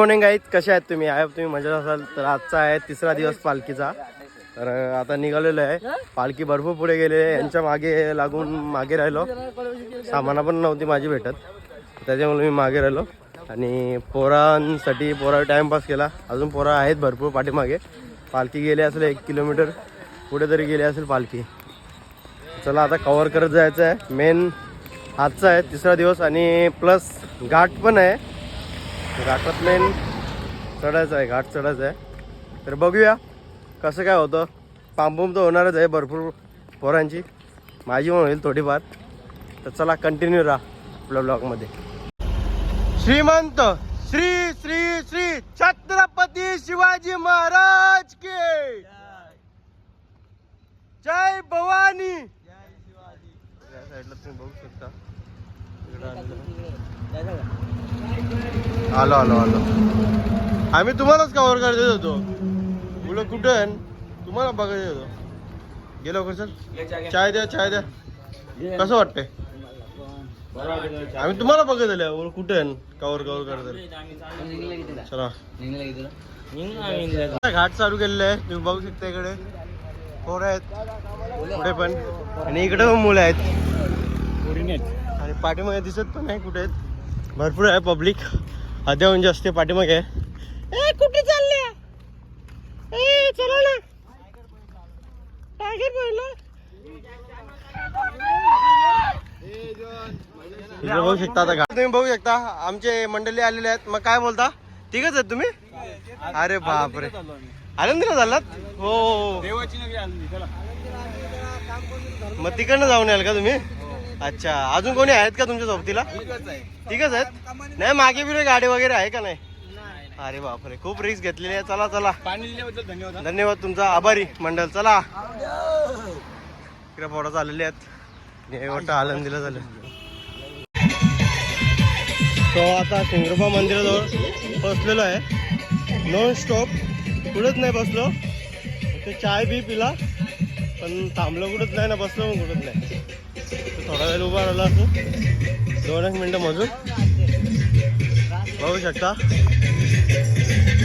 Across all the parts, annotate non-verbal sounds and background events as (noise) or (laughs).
Morning आहेत. कसे आहेत तुम्ही? आहे तुम्ही मजेत असाल? तर आजचा आहे तिसरा दिवस पालखीचा. तर आता निघालेलो आहे. पालखी भरपूर पुढे गेले यांच्या मागे लागून मागे राहिलो. सामाना पण नव्हती माझी भेटत. त्याच्यामुळे मी मागे राहिलो. आणि पोरांसाठी पोरा टाइमपास केला. अजून पोरा आहेत भरपूर पाठीमागे. पालखी गेली असेल एक किलोमीटर. पुढे तरी गेली असेल पालखी. चला आता कवर करत जायचं आहे मेन आजचा आहे तिसरा दिवस. आणि प्लस घाट पण आहे. घाटात मेन चढायचं आहे घाट चढायचं आहे. तर बघूया कसं काय होतं. पांबुम तर होणारच आहे भरपूर पोरांची. माझी पण होईल थोडीफार. तर चला कंटिन्यू राहा आपल्या ब्लॉगमध्ये श्रीमंत श्री श्री श्री छत्रपती शिवाजी महाराज के. जय भवानी. या साईडला तुम्ही बघू शकता. आलो आलो आलो. आम्ही तुम्हालाच कव्हर करत होतो. मुलं कुठं आहे तुम्हाला बघत येत होतो. गेलो कसं चाय द्या चाय द्या. कसं वाटतंय? आम्ही तुम्हाला बघत आले. मुलं कुठे आहे कव्हर कव्हर करत आले चला. घाट चालू केलेलं आहे. तुम्ही बघू शकता इकडे. पोरं आहेत. पुढे पण. आणि इकडे पण मुलं आहेत. आणि पाठीमागे दिसत पण नाही कुठे आहेत. भरपूर आहे पब्लिक हद्या म्हणजे असते पाठीमागे. ए कुठे चालले ए चला ना. टायगर इकडे बघू शकता आता तुम्ही बघू शकता आमचे मंडळी आलेले आहेत. मग काय बोलता? ठीकच आहेत तुम्ही? अरे बापरे. आनंदीला झालात हो, हो, हो. मग तिकडनं जाऊन याल का तुम्ही? अच्छा. अजून कोणी आहेत का तुमच्या सोबतीला ठीकच आहेत. नाही मागे बिरे गाडी वगैरे आहे का नाही? अरे बापरे खूप रिस्क घेतलेली आहे. चला चला. धन्यवाद धन्यवाद तुमचा. आभारी मंडळ चला. इकडे फोटो चाललेले आहेत. वाटतं आनंदीला झालं. तो आता सिंग्रोबा मंदिराजवळ बसलेलो आहे. नॉन स्टॉप कुठंच नाही बसलो. ते चाय बी पिला. पण थांबलो कुठंच नाही ना बसलो कुठंच नाही. थोडा वेळ उभा राहिला असं दोन एक मिनटं मजून बघू शकता.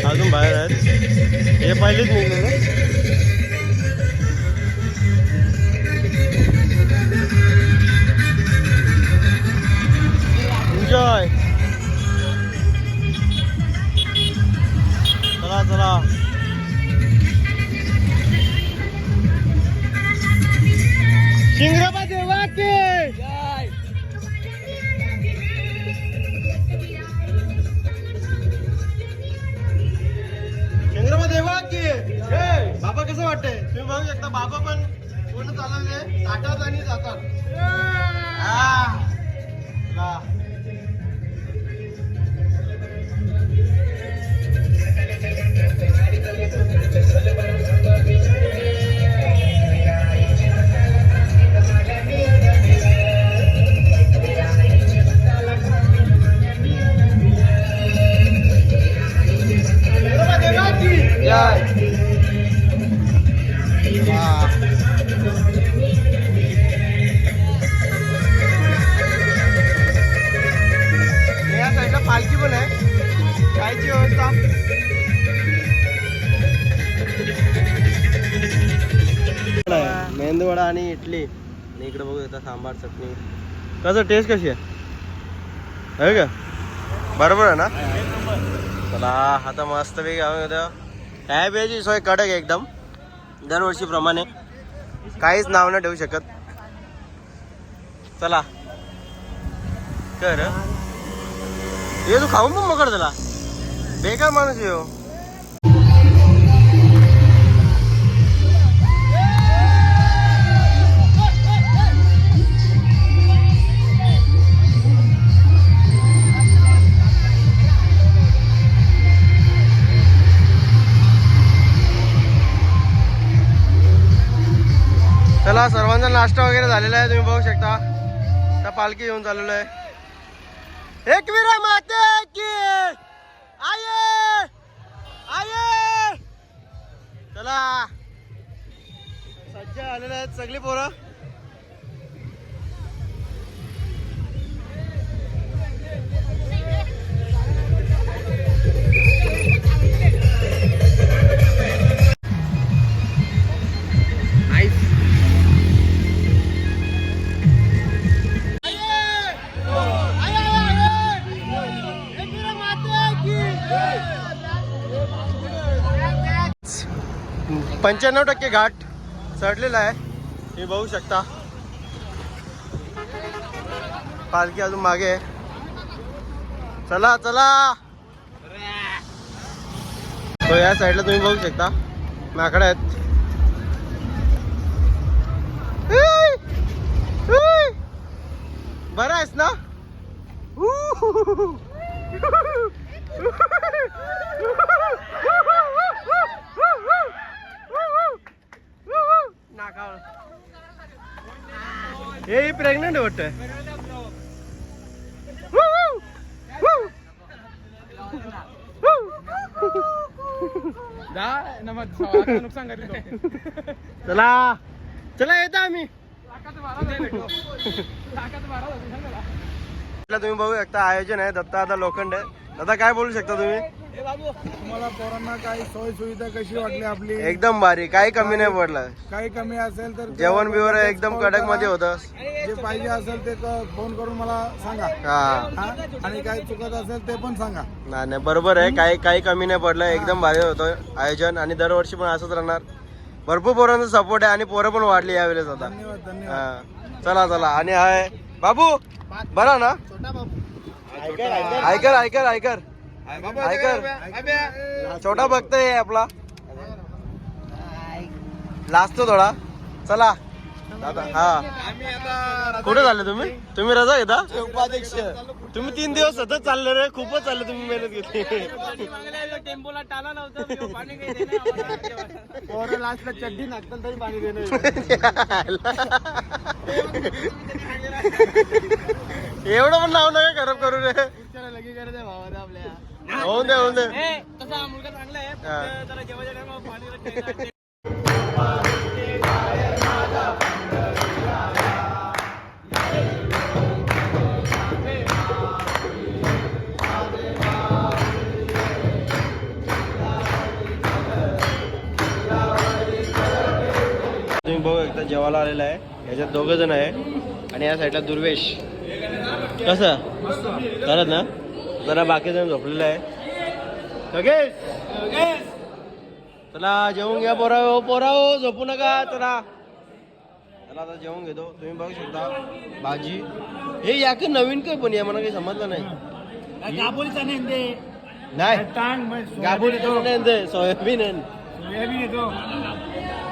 अजून बाहेर आहेत. हे पहिलेच तुम्ही enjoy. आणि इडली. आणि इकडे बघू येतात सांबार चटणी. कसं टेस्ट कशी आहे? आहे का? बरोबर आहे ना? चला आता मस्त पैकी आम्ही होत्या काय प्यायची सोय कडक आहे एकदम. दरवर्षीप्रमाणे. काहीच नाव नाही ठेवू शकत. चला. कर. ये तू खाऊन पण मकर त्याला. बेकार माणूस येऊ नाश्ता वगैरे झालेला आहे तुम्ही बघू शकता. त्या पालखी घेऊन चाललेलो आहे. एकविरा माते की आये आये. चला. सज्ज आलेले आहेत सगळी पोरं. पंच्याण्णव टक्के घाट चढलेला आहे. तुम्ही बघू शकता. पालखी अजून मागे आहे. चला चला. तो या साईडला तुम्ही बघू शकता. माकड आहेत. बरं आहेस ना? हे प्रेग्नंट वाटतं चला. चला येतो आम्ही. तुम्ही बघू शकता आयोजन आहे. दत्ता आता लोखंड आहे. दादा काय बोलू शकता तुम्ही? तुम्हाला पोरांना काही सोय सुविधा कशी वाटली आपली? एकदम भारी. काही कमी नाही पडलं. काही कमी असेल तर जेवण बिवण एकदम कडक. मध्ये होतं जे पाहिजे असेल ते फोन करून मला सांगा. हा? आणि काही चुकत असेल ते पण सांगा. नाही नाही बरोबर आहे. काही काही कमी नाही पडलं. एकदम भारी होतं आयोजन आणि दरवर्षी पण असंच राहणार. भरपूर पोरांचा सपोर्ट आहे आणि पोरं पण वाढली यावेळेस आता. धन्यवाद धन्यवाद. हा. चला चला. आणि हाय. बाबू बरा ना? ऐकर ऐकर ऐकर ऐकर. छोटा भक्त आहे आपला. लाजतो थोडा. चला. दादा हा. कुठे झाले तुम्ही? तुम्ही रजा घेता? उपाध्यक्ष. तुम्ही तीन दिवस सतत चालले रे. खूपच चालले तुम्ही मेहनत घेतली. टेम्पोला टाला नव्हतं पाणी काही लास्टला चड्डी नागतात तरी पाणी देणं एवढं पण नाव नका खराब करू रे. लगी करते भावा आपल्या. होऊन दे होऊन दे. तसा मुलगा चांगला आहे हा. फक्त जरा जेवायच्या टायमाला पाणी लागते. तुम्ही बघू एकदा जेवायला आलेला आहे. याच्यात दोघं जण आहे. आणि या साईडला दुर्वेश. कसं? करत ना? जरा बाकी जण झोपलेलं आहे. सगळे चला जेवून घ्या पोरा हो पोरा हो झोपू नका चला. चला आता जेवून घेतो. तुम्ही बघू शकता भाजी. हे या की नवीन काय पण या मला काही समजलं नाही. दाबोलीचा नेंदे. नाही. ताण गाबोली तो नाही ते, सोयाबीन आहे. सोयाबीन येतो.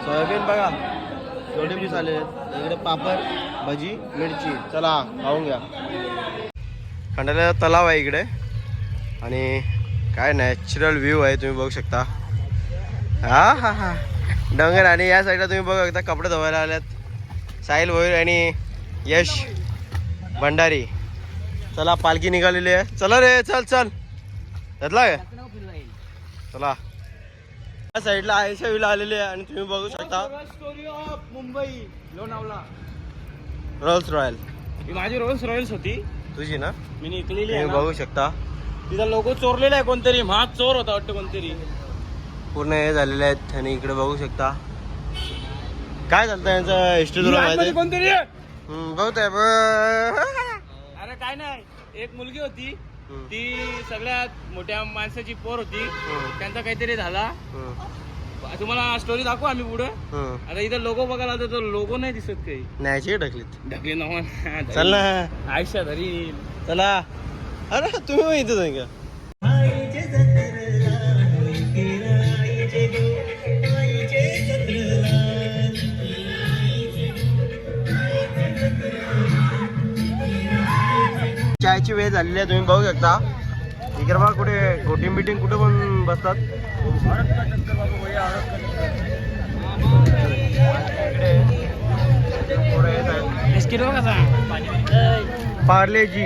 सोयाबीन बघा. एवढे पीस आले इकडे पापड भजी मिरची. चला खाऊन घ्या. खंडाला तलाव आहे इकडे. आणि काय नॅचरल व्ह्यू आहे तुम्ही बघू शकता. हा हा हा. डोंगर आणि या साईडला तुम्ही बघू शकता कपडे धुवायला आल्यात साहिल भोईर आणि यश भंडारी. चला पालखी निघालेली आहे. चला रे चल चल. घेतला काय चला. या साईडला आयशा विला आलेली आहे आणि तुम्ही बघू शकता. Story of Mumbai Lonavala Rolls Royce ही माझी रोल्स रॉयल्स होती. तुझी ना? मी तुम्ही आहे ना. बघू शकता. तिचा लोगो चोरलेला आहे कोणतरी. महाग चोर होता वाटतं कोणतरी. पूर्ण हे झालेले आहेत आणि इकडे बघू शकता. काय चालतं यांचं हिस्ट्री तुला माहिती? आहे? कोणतरी? हम्म, बहुत आहे ब- अरे काय नाही. एक मुलगी होती. हम्म, ती सगळ्यात मोठ्या माणसाची पोर होती. हम्म, त्यांचा काहीतरी झाला. हम्म, तुम्हाला स्टोरी दाखवू आम्ही पुढे. हम्म. आता इथं लोगो बघायला तर लोगो नाही दिसत काही. न्यायची का ढकलीत. ढकले ना. चल ना. आयुष्या धरी चला. अरे तुम्ही इथं जाईल का? चायची वेळ झालेली आहे तुम्ही बघू शकता. इकडे बघा कुठे गोटिंग बिटिंग कुठे पण बसतात. पार्ले जी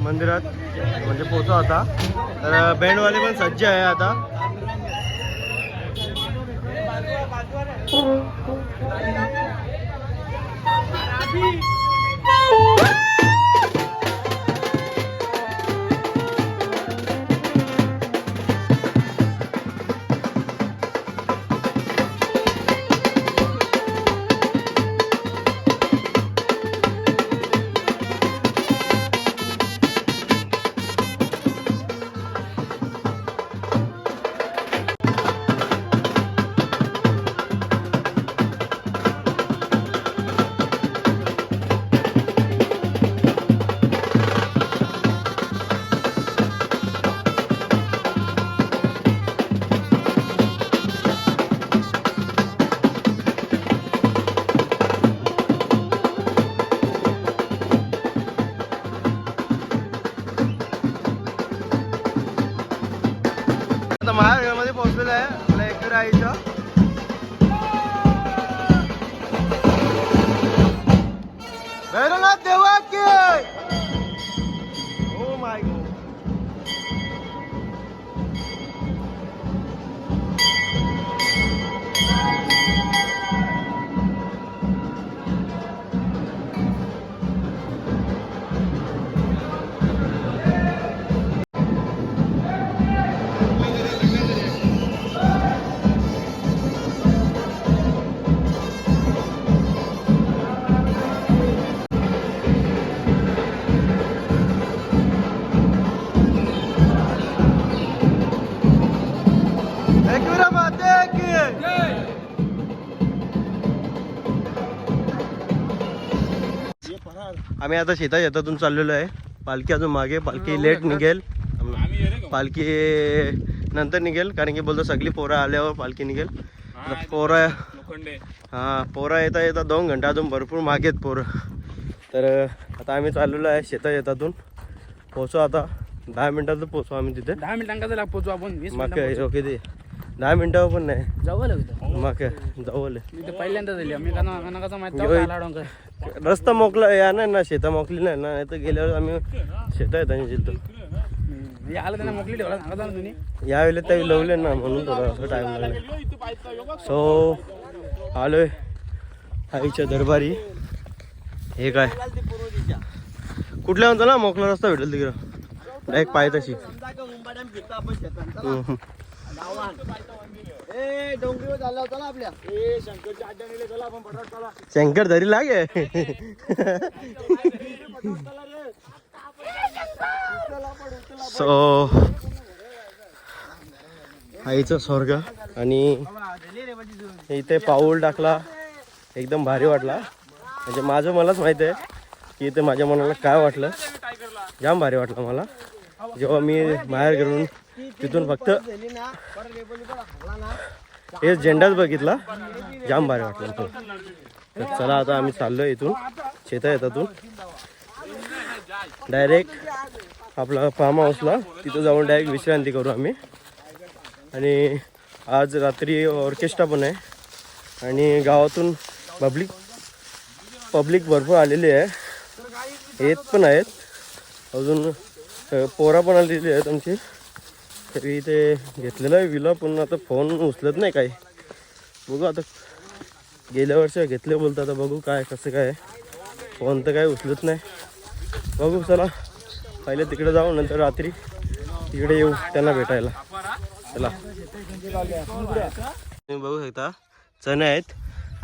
मंदिरात म्हणजे पोचो आता. तर बँडवाले पण सज्ज आहे आता. आता महाराष्ट्रामध्ये आम्ही आता शेता शेतातून चाललेलो आहे. पालखी अजून मागे पालखी लेट निघेल. पालखी नंतर निघेल कारण की बोलतो सगळी पोरं आल्यावर पालखी निघेल. पोरं हा पोरं येता येता दोन घंटा अजून भरपूर मागे पोरं. तर आता आम्ही चाललेलो आहे शेता शेतातून. पोचू आता. दहा मिनिटात पोचू आम्ही तिथे. दहा मिनिटांका पोचू आपण ओके ते दहा मिनिटावर पण नाही. जवळ मग काय जवळ आहे. मी तर पहिल्यांदा झाली माहीत यो, आला डोंगर रस्ता मोकला या नाही ना शेता मोकली नाही ना नाही तर गेल्यावर आम्ही शेता येत म्हणजे आलं त्यांना मोकली ठेवला सांगा ना तुम्ही यावेळेला लवले ना म्हणून थोडा असं टाइम लागला. सो आलोय आईच्या दरबारी. हे काय? कुठल्या म्हणतो ना मोकला रस्ता भेटेल तिकडं? डायरेक्ट पाय तशी हम्म, हम्म. शंकर धरी लागे. सो आईचा स्वर्ग आणि इथे पाऊल टाकला. एकदम भारी वाटला. म्हणजे माझं मलाच माहीत आहे की इथे माझ्या मनाला काय वाटलं. जाम भारी वाटलं मला. जेव्हा मी बाहेर गेलो तिथून फक्त हे झेंडाच बघितला. जाम भारी वाटलं तो तर चला आता आम्ही चाललो इथून. शेता येतातून डायरेक्ट आपला फार्म हाऊसला तिथं जाऊन डायरेक्ट विश्रांती करू आम्ही. आणि आज रात्री ऑर्केस्ट्रा पण आहे. आणि गावातून पब्लिक पब्लिक भरपूर आलेली आहे. येत पण आहेत. अजून पोरा पण आलेली आहेत आमची. तरी ते घेतलेलं आहे विला पण आता फोन उचलत नाही काही. बघू आता. गेल्या वर्षी घेतले बोलतात आता बघू काय कसं काय फोन तर काय उचलत नाही. बघू चला. पहिले तिकडे जाऊ नंतर रात्री तिकडे येऊ त्यांना भेटायला. चला. तुम्ही बघू शकता चणे आहेत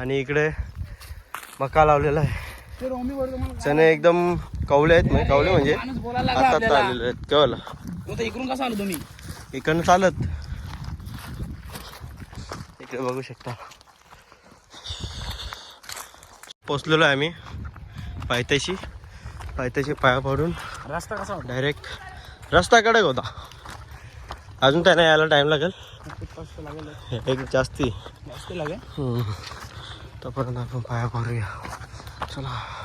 आणि इकडे मका लावलेला आहे. चणे एकदम कवले आहेत म्हणजे कवले म्हणजे आता आलेले आहेत. केव्हा इकडून कसं आलो तुम्ही? इकडनं चालत. इकडे बघू शकता. पोचलेलो आहे आम्ही पायथ्याशी. पायथ्याशी पाया पडून रस्ता कसा डायरेक्ट रस्ता कडक होता. अजून त्यांना यायला टाइम लागेल. एक जास्ती. जास्त लागेल. तोपर्यंत आपण पाया पडूया. चला.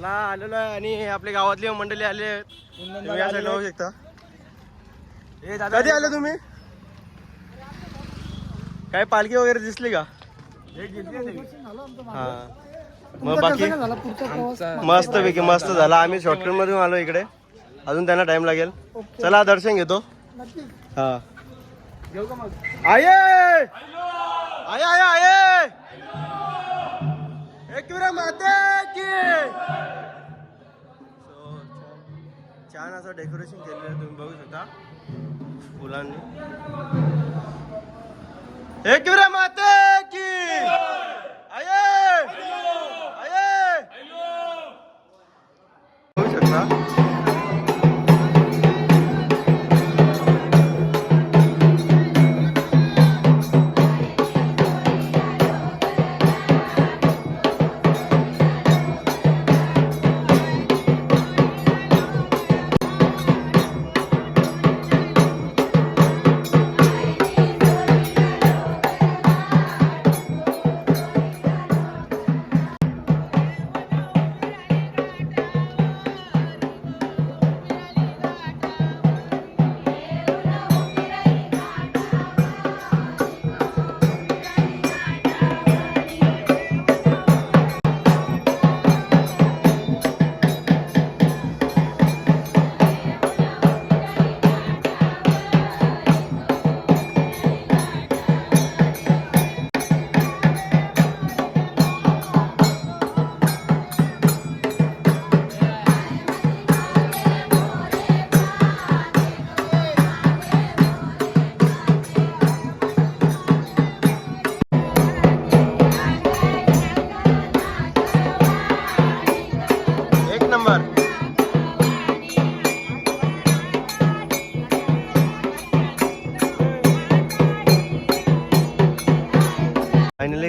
चला आलेलो आहे आणि आपल्या गावातली मंडळी आले आहेत. तुम्ही या साईडला बघू शकता. कधी आले तुम्ही? काय पालखी वगैरे दिसली का? हा मग बाकी? मस्त पैकी मस्त झाला. आम्ही शॉर्टकट मधून आलो इकडे. अजून त्यांना टाइम लागेल. चला दर्शन घेतो. हा. आये! आये आये आये! एकविरा माते की! छान असं डेकोरेशन केलेलं आहे तुम्ही बघू शकता. फुलांनी. एक माते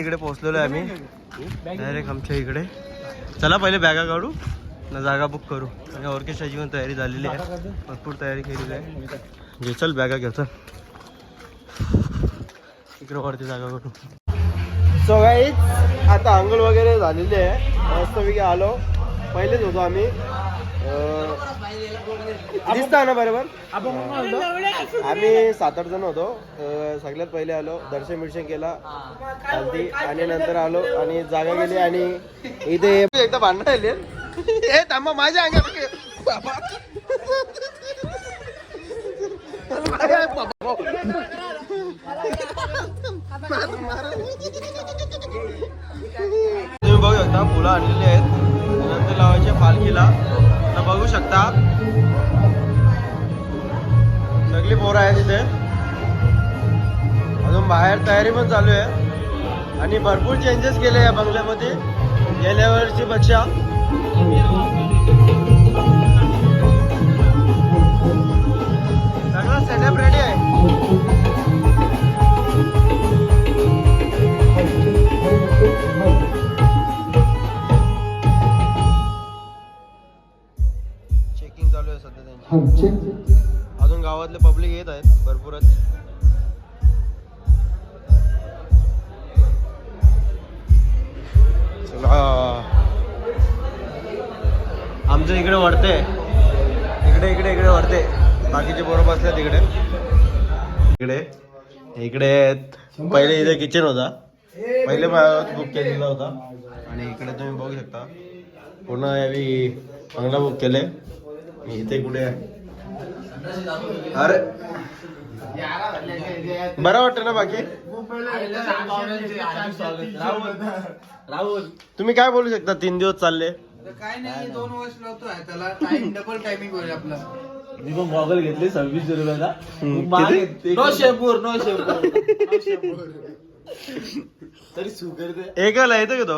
इकडे पोहोचलेलो आहे आम्ही. डायरेक्ट आमच्या इकडे. चला पहिले बॅगा काढू. ना जागा बुक करू. आणि ऑर्केस्ट्राची पण तयारी झालेली आहे. भरपूर तयारी केलेली आहे. घे चल बॅगा घे चल. इकडे वरती जागा करू सो आता आंघोळ वगैरे झालेली आहे. मस्तपैकी आलो. पहिलेच होतो आम्ही. दिसता ना बरोबर? आम्ही सात आठ जण होतो. अं, सगळ्यात पहिले आलो दर्शन बिर्शन केला. हल्दी आणि नंतर आलो आणि जागा गेली आणि इथे एकदा भांडण राहिले ए थांबा माझ्या अंगात घे. बाबा. अरे बाबा. तुम्ही बघू शकता फुलं आणलेली आहेत. नंतर लावायचे पालखीला. तर बघू शकता. सगळी पोरं आहे तिथे अजून बाहेर तयारी पण चालू आहे. आणि भरपूर चेंजेस केले या बंगल्यामध्ये. गेल्या वर्षी पेक्षा. सगळं सेटअप अजून गावातले पब्लिक येत आहेत भरपूरच. चला. आमचं इकडे वरते इकडे इकडे इकडे वरते बाकीचे बरोबर असले तिकडे इकडे. इकडे पहिले इथे किचन होता. पहिले बुक केलेला होता. आणि इकडे तुम्ही बघू शकता. पूर्ण यावी बंगला बुक केले इथे कुठे आहे? अरे. बरं वाटतं ना बाकी? राहुल तुम्ही काय बोलू शकता? तीन दिवस चालले. काय नाही दोन वर्ष लावतोय. त्याला टाइम डबल टायमिंग होईल आपला. मी पण गॉगल घेतले सव्वीसशे रुपयाला हम्म, किती? नो शेपूर नो शेपूर तरी सुगर ते एकाला येतो की तो?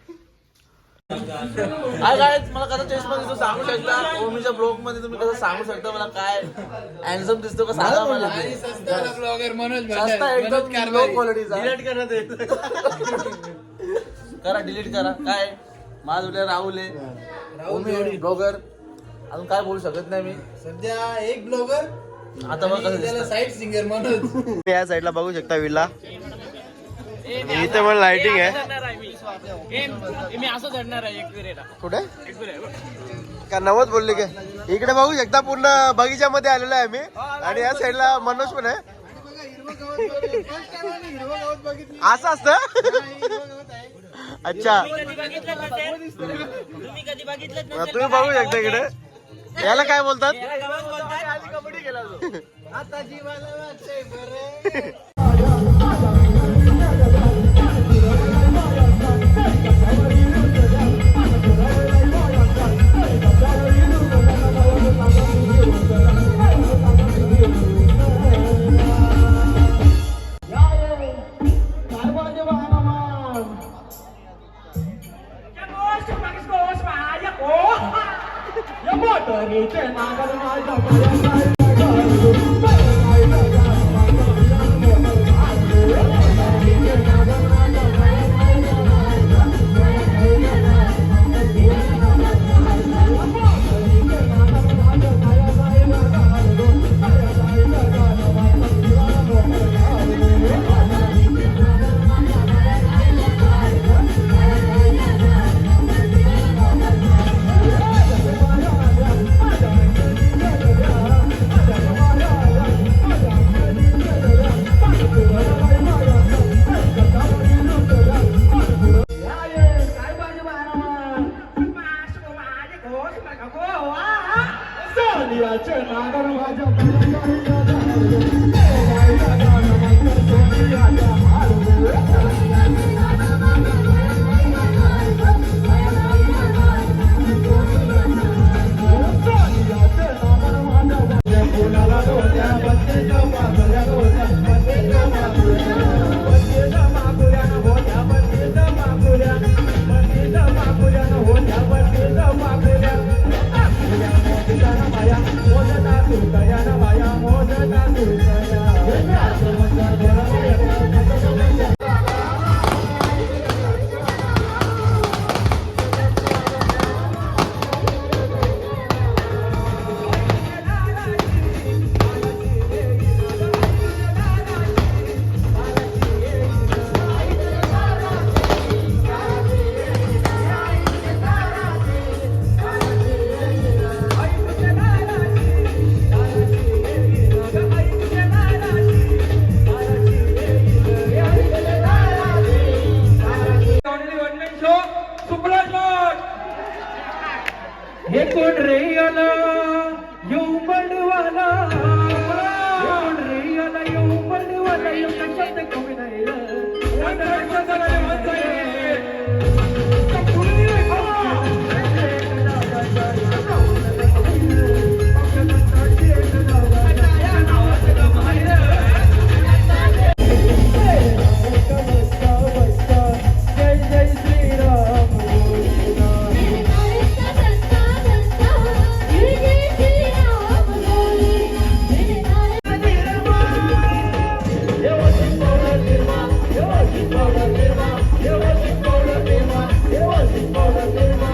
गाईज मला कसं चेस्टमध्ये सांगू शकता? ओमीच्या ब्लॉगमध्ये तुम्ही कसं सांगू शकता मला काय हँडसम दिसतो का सांगा मला? ब्लॉगर मनोज सस्ता एकदम लो क्वालिटीचा डिलीट करा ते. करा डिलीट करा. काय? माझ उद्या राहुल आहे. ओमी ब्लॉगर अजून काय बोलू शकत नाही मी. सध्या एक ब्लॉगर आता मग कसं त्याला दिसतं? Side singer Manoj. या साईडला बघू शकता विला. इथे पण लाइटिंग आहे. मी. असं चढणार आहे एक कुठे? का नवत बोलले काय? इकडे बघू शकता पूर्ण बगीच्यामध्ये आलेलो आहे आम्ही. आणि या साईडला मनोज पण आहे. असं असतं? हिरवं गवत आहे अच्छा तुम्ही कधी बघितलं हा, तुम्ही बघू शकता इकडे. याला काय बोलतात? (laughs) आता जीवाला ये दूसरी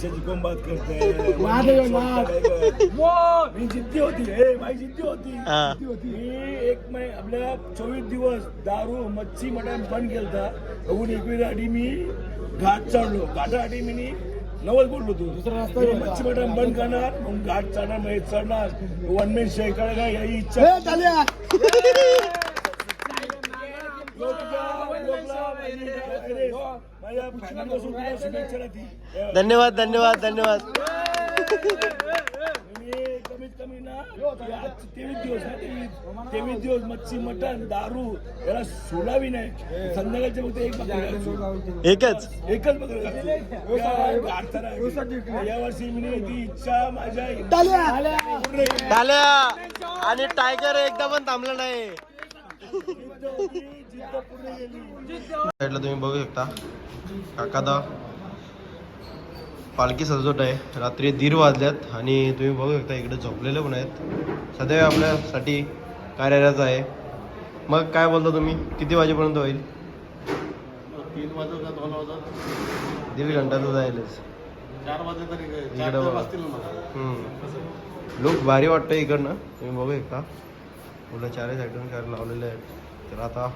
अरे पैशाची कोण बात करते मी जिद्दी होती रे माझी जिद्दी होती हा. मी एक महिने आपल्या चोवीस दिवस दारू मच्छी मटण बंद केलता. बघून एकविसासाठी मी घाट चढलो घाटासाठी मी नी नवल बोललो तू. दुसरा रस्ता मच्छी मटण बंद करणार. मग घाट चढणार म्हणजे चढणार वन मेन शेअर करायला याची इच्छा. (laughs) धन्यवाद धन्यवाद धन्यवाद. मी कमीत कमी ना आज तेवीस दिवस तेवीस मच्छी मटण दारू याला सोडावी नाही. संध्याकाळचे फक्त एक बकरी एकच? एकच बकरी या वर्षी मी ती इच्छा माझ्या आणि टायगर एकदा पण थांबला नाही. साईडला तुम्ही बघू शकता. काका दा पालखी सजवत आहे. रात्री दीड वाजल्यात आणि तुम्ही बघू शकता इकडे झोपलेले पण आहेत. सदैव आपल्यासाठी कार्यरत आहे. मग काय बोलता तुम्ही? किती वाजेपर्यंत होईल? तीन वाजत का दोन वाजत. दीड घंटा तर जाईलच. चार तरी मला. लुक भारी वाटतं इकडनं. तुम्ही बघू शकता. मुलं चारही साईडून चार लावलेले आहेत. तर आता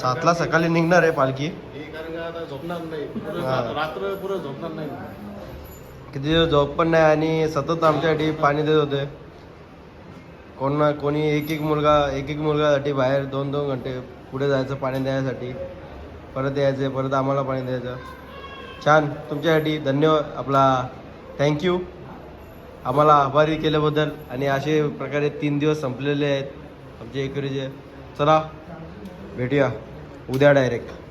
सातला सकाळी निघणार आहे पालखी. कारण का आता झोपणार नाही. रात्र पुरं झोपणार नाही. किती दिवस झोप पण नाही आणि सतत आमच्यासाठी पाणी देत होते. कोण ना कोणी एक एक मुलगा एक एक मुलगासाठी बाहेर दोन दोन घंटे पुढे जायचं पाणी द्यायसाठी. परत यायचं परत आम्हाला पाणी द्यायचं. छान. तुमच्यासाठी धन्यवाद. आपला थँक्यू आम्हाला आभारी केल्याबद्दल आणि असे प्रकारे तीन दिवस संपलेले आहेत. आमचे एकरीचे चला भेटूया उद्या डायरेक्ट